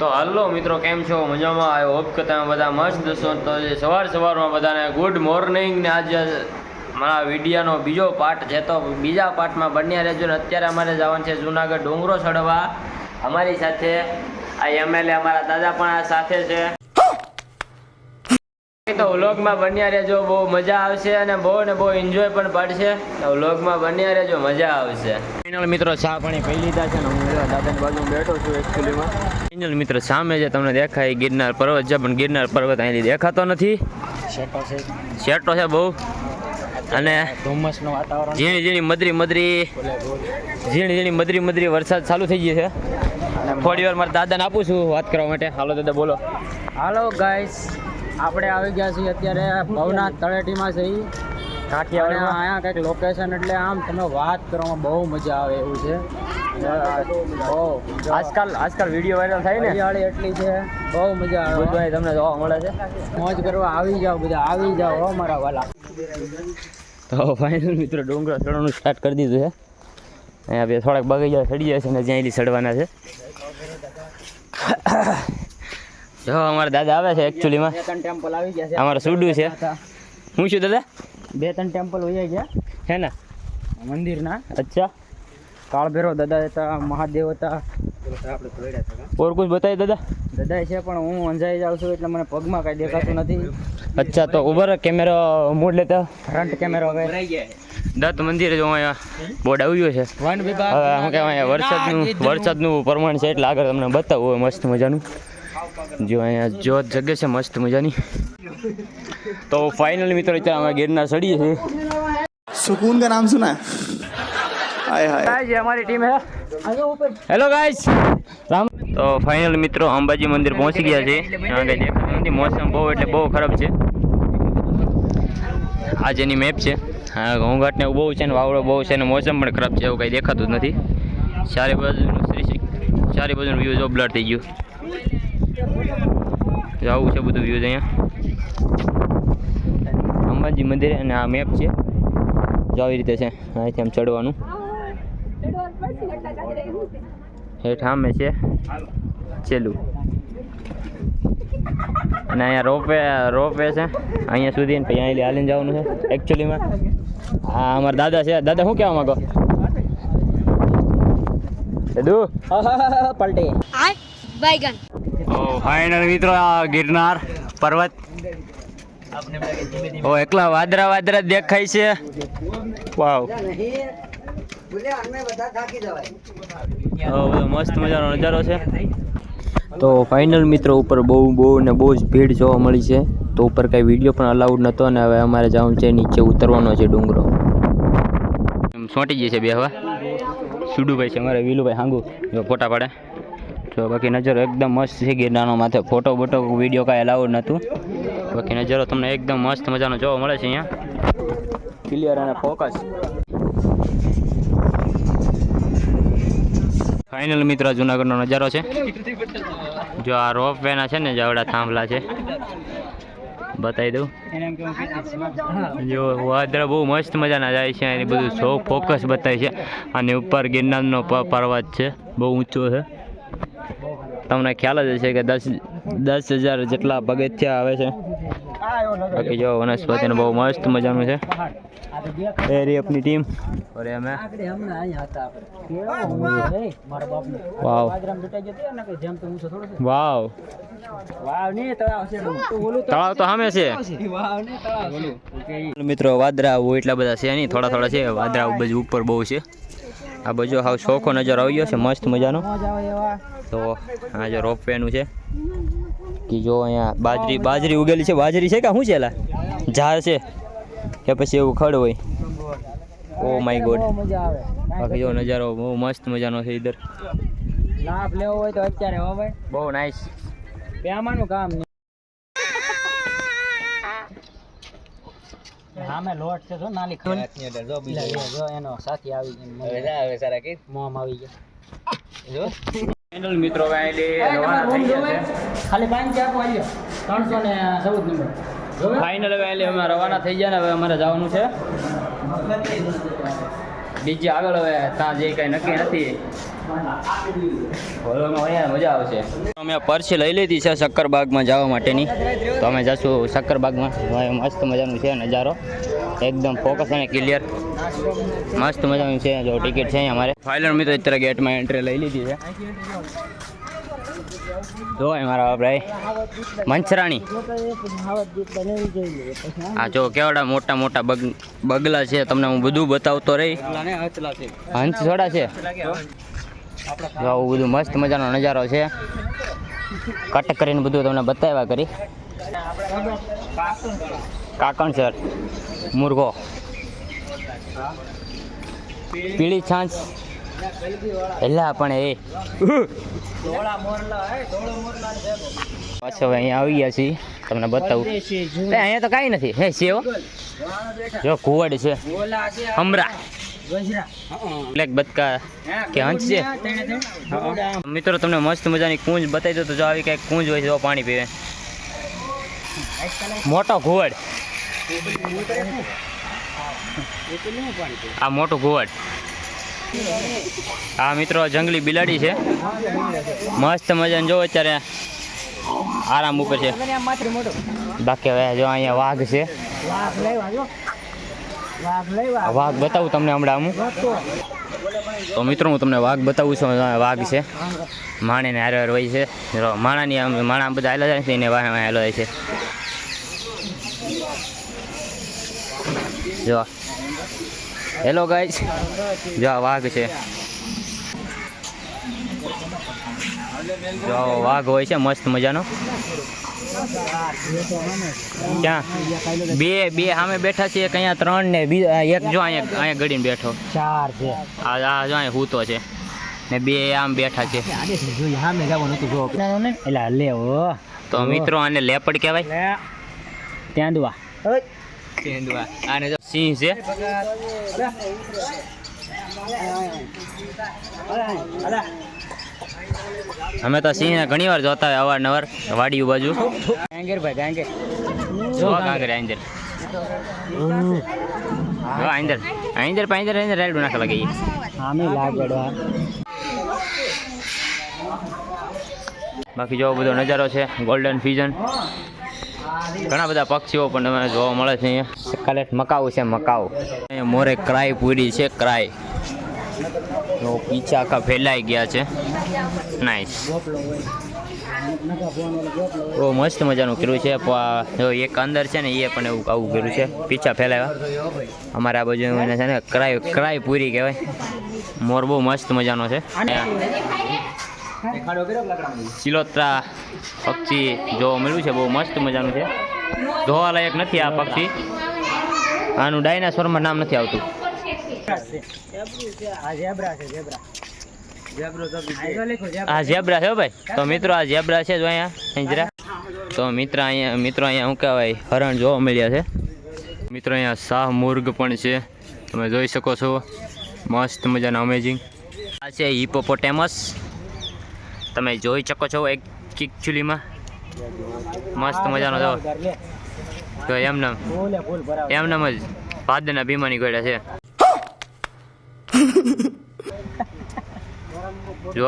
તો હાલો મિત્રો, કેમ છો? મજામાં? આવ્યો હોપ કે તમે બધા મસ્ત છો. તો સવાર સવારમાં બધાને ગુડ મોર્નિંગ ને આજે મારા વિડીયાનો બીજો પાર્ટ છે. તો બીજા પાર્ટમાં બન્યા રહેજો ને અત્યારે અમારે જવાનું છે જુનાગઢ ડુંગરો ચડવા. અમારી સાથે આ એમએલએ અમારા દાદા પણ આ સાથે છે. વ્લોગમાં બન્યા રહેજો બહુ મજા આવશે અને બહુ ને બહુ એન્જોય પણ પડશે. તો વ્લોગમાં બન્યા રહેજો મજા આવશે. ફાઇનલ મિત્રો ચા પાણી પી લીધા છે ને હું દાદાની બાજુ બેઠો છું એકચ્યુઅલીમાં ફાઇનલ મિત્રો સામે જે તમને દેખાય ગિરનાર પર્વત છે પણ ગિરનાર પર્વત અહીંથી દેખાતો નથી. શેટો છે. શેટો છે બહુ. અને ધુમ્મસનું વાતાવરણ ઝીણી ઝીણી મદરી મદરી ઝીણી ઝીણી મદરી મદરી વરસાદ ચાલુ થઈ ગયો છે. થોડી વાર મારા દાદાને આપું છું વાત કરવા માટે. હાલો દાદા બોલો. હાલો ગાઈસ આપણે આવી ગયા છીએ અત્યારે ભવનાથ તળેટીમાં છે કાઠિયાવાડમાં? અહીંયા કંઈક લોકેશન એટલે આમ તમે વાત કરવામાં બહુ મજા આવે એવું છે. બહુ આજકાલ આજકાલ વીડિયો વાયરલ થાય ને? હરિયાળી એટલી છે. બહુ મજા આવે. ભાઈ તમને જોવા મળે છે? મોજ કરવા આવી જાઓ બધા આવી જાઓ હો મારા વાલા. તો ફાઇનલ મિત્રો ડુંગરા ચડવાનું સ્ટાર્ટ કરી દીધું છે. અહીંયા બે થોડાક બગીચા ચડી જાય છે ને જ્યાં ચડવાના છે. જો અમારા દાદા આવે છે એકચ્યુઅલીમાં બે ત્રણ ટેમ્પલ આવી ગયા છે. અમારું સુડું છે. હું છું દાદા? બે ત્રણ ટેમ્પલ વહી ગયા. હે ને? મંદિરના. અચ્છા. કાળભેરો દાદા હતા મહાદેવ હતા. ઓર કુછ બતાવી દાદા? દાદા છે પણ હું અંજાઈ જાઉં છું એટલે મને પગમાં કાંઈ દેખાતું નથી. અચ્છા તો ઉભર કેમેરો મૂડ લેતા ફ્રન્ટ કેમેરો હવે. દત્ત મંદિર જો અહીંયા બોર્ડ આવ્યું છે. વન વિભાગ. હવે શું કહેવાય વરસાદનું વરસાદનું પ્રમાણ છે એટલે આગળ તમને બતાવું મસ્ત મજાનું. જો અહીંયા જોત જગે છે મસ્ત મજાની તો ફાઇનલ મિત્રો અત્યારે અમે ગિરનાર ચડીએ છીએ सुकून का नाम सुना है हाय हाय જે અમારી ટીમ હે હેલો ગાઈસ રામ તો ફાઇનલ મિત્રો અંબાજી મંદિર પહોંચી ગયા છે ત્યાં કઈ દેખાતું નથી મોસમ બહુ એટલે બહુ ખરાબ છે આ જેની મેપ છે હા ઘોંઘાટ ને એવું બહુ છે ને વાવડો બહુ છે ને મોસમ પણ ખરાબ છે એવું કંઈ દેખાતું જ નથી ચારે બાજુનું શ્રી ચારે બાજુનું વ્યૂ જો બ્લર થઈ ગયું જો જવું છે બધું વ્યૂઝ અહીંયા. અંબાજી મંદિર અને આ મેપ છે. જો આવી રીતે છે. અહીંથી આમ ચડવાનું. હેઠ આમે છે. ચેલું અને અહીંયા રોપવે રોપવે છે. અહીંયા સુધી અહીંયા અહીં હાલીને જવાનું છે. એકચ્યુઅલીમાં હા અમારા દાદા છે. દાદા શું કહેવા માંગો? દાદુ પલટી. બાયગન. ઓ ફાઇનલ મિત્રો આ ગિરનાર પર્વત. ઓ એકલા વાદરા વાદરા દેખાય છે. વાવ બધો મસ્ત મજાનો નજારો છે. તો ફાઇનલ મિત્રો ઉપર બહુ બહુ ને બહુ જ ભીડ જોવા મળી છે. તો ઉપર કાંઈ વીડિયો પણ અલાઉડ નહોતો અને હવે અમારે જવાનું છે નીચે ઉતરવાનો છે ડુંગરો. એમ સોંટી જશે છે બે હવે. સુડુભાઈ છે અમારે વિલુભાઈ હાંગુ. ફોટા પાડે. તો બાકી નજારો એકદમ મસ્ત છે ગિરનારનો માથે. ફોટો બોટો વીડિયો કાંઈ અલાઉડ નહોતું. બાકી નજારો તમને એકદમ મસ્ત મજાનો જોવા મળે છે અહીંયા. ક્લિયર અને ફોકસ ફાઇનલ મિત્ર, જુનાગઢનો નજારો છે. જો આ રોપ વેના છે ને, જાવડા થાંભલા છે. બતાવી દઉં. જો વાદળા બહુ મસ્ત મજાના જાય છે, એની બધું શો ફોકસ બતાવે છે. અને ઉપર ગિરનારનો પર્વત છે. બહુ ઊંચો છે. તમને ખ્યાલ જ હશે કે દસ દસ હજાર જેટલા પગથિયા આવે છે. બાકી જો વનસ્પતિને બહુ મસ્ત મજાનું છે. એ આપની ટીમ અરે અમે. વાવ વાવ તળાવ તો સામે છે. મિત્રો વાદરા એટલા બધા છે નહીં, થોડા થોડા છે. વાદરા બધું ઉપર બહુ છે. આ બાજુ હાવ ચોખ્ખો નજર આવી ગયો છે, મસ્ત મજાનો. તો આ જો રોપવેનું છે કે જો અહીંયા બાજરી બાજરી ઉગેલી છે બાજરી છે કે શું છે એલા? ઝાડ છે કે પછી એવું ખડ હોય. Oh my god. મજા આવે બાકી જો નજારો બહુ મસ્ત મજાનો છે ઇધર લાભ લેવો હોય તો અત્યારે હો ભાઈ. બહુ નાઇસ આમાંનું કામ નહીં. સામે લોટ છે જો નાલી ખડ જો એનો સાથી આવી ગયો મોમ આવી ગયો. ફાઇનલ મિત્રો ખાલી પાંચ ચાર વાળ્યો ત્રણસો ને ચૌદ નંબર ફાઇનલ હવે એટલે અમે રવાના થઈ ગયા ને હવે અમારે જવાનું છે. બીજી આગળ હવે ત્યાં જે કઈ નક્કી નથી. મજા આવશે. અમે પરસી લઈ લીધી છે શક્કરબાગમાં જવા માટેની. તો અમે જશું શક્કરબાગમાં. મસ્ત મજાનું છે નજારો. એકદમ ફોકસ અને ક્લિયર મસ્ત મજાનું છે. જો ટિકિટ છે અમારે. ફાઇનલ મિત્રો, અત્યારે ગેટમાં એન્ટ્રી લઈ લીધી છે. જો મારા ભાઈ મંચરાણી આ જો કેવડા મોટા મોટા બગ, બગલા છે. તમને હું બધું બતાવતો રહી. હંસ છોડા છે. જો આવું બધું મસ્ત મજાનો નજારો છે. કટ કરીને બધું તમને બતાવ્યા કરી. કાકણ સર મુર્ગો. પીળી છાંચ એલા પણ એ. પાછો હવે અહીંયા આવી ગયા છીએ. તમને બતાવું. અહીંયા તો કાંઈ નથી. હે સેવ જો, કુવડ છે. હમરા. બ્લેક બતકા કે હંસ છે? મિત્રો, તમને મસ્ત મજાની કુંજ બતાવી દો તો જો આવી કંઈક કુંજ હોય છે પાણી પીવે. મોટો ઘુવડ આ મોટું ઘુવડ આ મિત્રો જંગલી બિલાડી છે. મસ્ત મજાને જો અત્યારે આરામ ઉપર છે. બાકી હવે જો અહીંયા વાઘ છે. વાઘ બતાવું તમને હમણાં હું. તો મિત્રો, હું તમને વાઘ બતાવું છું. વાઘ છે. માણીને હારે હોય છે. માણાની માણા બધા હેલા જાય છે એને વાહ હાલો જાય છે. જો. હેલો ગાઈસ જો વાઘ છે. જો વાઘ હોય છે મસ્ત મજાનો. ક્યાં? બે બે સામે બેઠા છે એક અહીંયા ત્રણ ને બીજા એક જો અહીંયા અહીંયા ગડીને બેઠો. ચાર છે. આ આ જો અહીંયા હૂતો છે. ને બે આમ બેઠા છે. સામે જવાનું હતું જો. એટલે લેવો તો મિત્રો આને લેપડ કહેવાય? ત્યાં દુવા આને સિંહ છે. અમે તો સિંહ ઘણી વાર જોતા હોય અવારનવાર વાડી બાજુ. ગાંગેર ભાઈ ગાંગેર. જો આંદર પાંદર આંદર રાયડું નાખવા લાગી લાગડવા બાકી જો બધો નજારો છે ગોલ્ડન ફિઝન ઘણા બધા પક્ષીઓ પણ તમને જોવા મળે છે અહીંયા. સકાલેટ મકાઉ છે, મકાઉ. અહીંયા મોરે ક્રાય પૂરી છે ક્રાય પીછા આખા ફેલાઈ ગયા છે. નાઈસ બહુ મસ્ત મજાનું કર્યું છે. જો એક અંદર છે ને, એ પણ એવું આવું કર્યું છે. પીછા ફેલાવ્યા અમારા આ બાજુ છે ને ક્રાય ક્રાય પૂરી કહેવાય. મોર બહુ મસ્ત મજાનો છે. સિલોત્રા પક્ષી જોવા મળ્યું છે બહુ મસ્ત મજાનું છે. જોવા લાયક નથી આ પક્ષી. આનું ડાયનાસોરમાં નામ નથી આવતું. આ ઝેબ્રા છે ઝેબ્રા. ઝેબ્રો તો આ ઝેબ્રા. છે હો ભાઈ. તો મિત્રો આ ઝેબ્રા છે જો અહીંયા અહીં જરા તો મિત્ર અહીંયા મિત્રો અહીંયા શું કહેવાય હરણ જોવા મળ્યા છે. મિત્રો અહીંયા શાહ મુર્ગ પણ છે. તમે જોઈ શકો છો. મસ્ત મજાના અમેઝિંગ આ છે હિપોપોટેમસ તમે જોઈ શકો છો એક એકચ્યુઅલીમાં મસ્ત મજાનો જો. તો એમને એમનેમ. જ ભાદરના ભીમાની ગોળ્યા છે. જો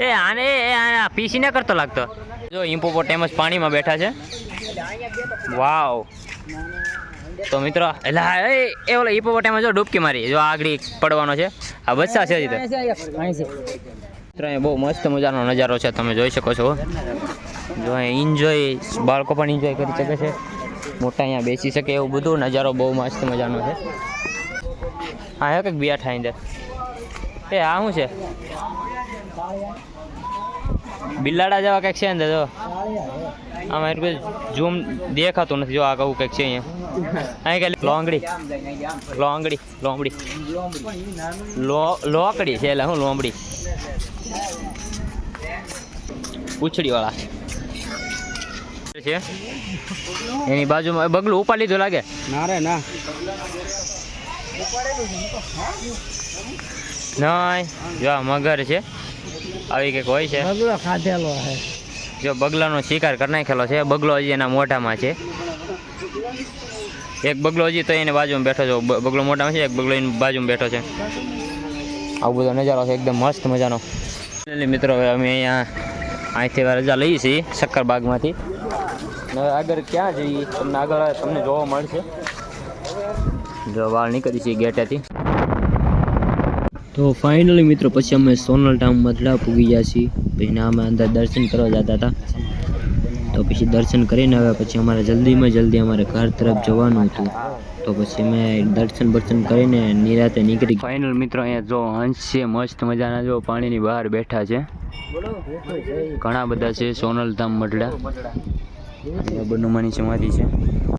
એ! આને એ પીસી ના કરતો લાગતો. જો હિપોપોટેમસ પાણીમાં બેઠા છે. વાવ. તો મિત્રો, એટલે એ ઓલો હિપોપોટેમસ જો ડૂબકી મારી, જો આગળ પડવાનો છે. આ બચ્ચા છે હજી મિત્રો, અહીંયા બહુ મસ્ત મજાનો નજારો છે, તમે જોઈ શકો છો. જો અહીંયા એન્જોય બાળકો પણ એન્જોય કરી શકે છે. મોટા અહીંયા બેસી શકે એવું બધું, નજારો બહુ મસ્ત મજાનો છે. હા એ કંઈક થાય અંદર. એ, આ શું છે? બિલાડા જેવા કંઈક છે અંદર, જો. આમાં એટલું ઝૂમ દેખાતું નથી, જો આ કહું કંઈક છે અહીંયા. લોંગડી. લોંગડી લોંબડી. લો લોકડી છે એટલે શું લોંબડી? પૂછડી વાળા છે એની બાજુમાં બગલું ઉપા લીધું લાગે? ના રે ના. નહીં જો આ મગર છે. આવી કંઈક હોય છે. બગડો ખાધેલો હે. જો બગલાનો શિકાર કરી નાખેલો છે. બગલો હજી એના મોઢામાં છે. એક બગલો હજી તો એની બાજુમાં બેઠો છે. બગલો મોટામાં છે, એક બગલો એની બાજુમાં બેઠો છે. આવો બધો નજારો છે, એકદમ મસ્ત મજાનો. મિત્રો, હવે અમે અહીંયા અહીંથી રજા લઈએ છીએ શક્કરબાગમાંથી હવે આગળ ક્યાં જઈએ? તમને આગળ તમને જોવા મળશે. જો વાળ નીકળી છીએ ગેટેથી તો ફાઇનલી મિત્રો, પછી અમે સોનલ ટાઉન મથડા પૂગી ગયા છીએ. પછી અમે અંદર દર્શન કરવા જતા હતા. તો પછી દર્શન કરીને આવ્યા. પછી અમારે જલ્દીમાં જલ્દી અમારે ઘર તરફ જવાનું હતું. તો પછી મેં દર્શન બર્શન કરીને નિરાતે નીકળી ફાઇનલ મિત્રો અહીંયા જો હંસ છે, મસ્ત મજાના જો પાણીની બહાર બેઠા છે. ઘણા બધા છે સોનલ ધામ મઢડા બનુમાની સમાધિ છે.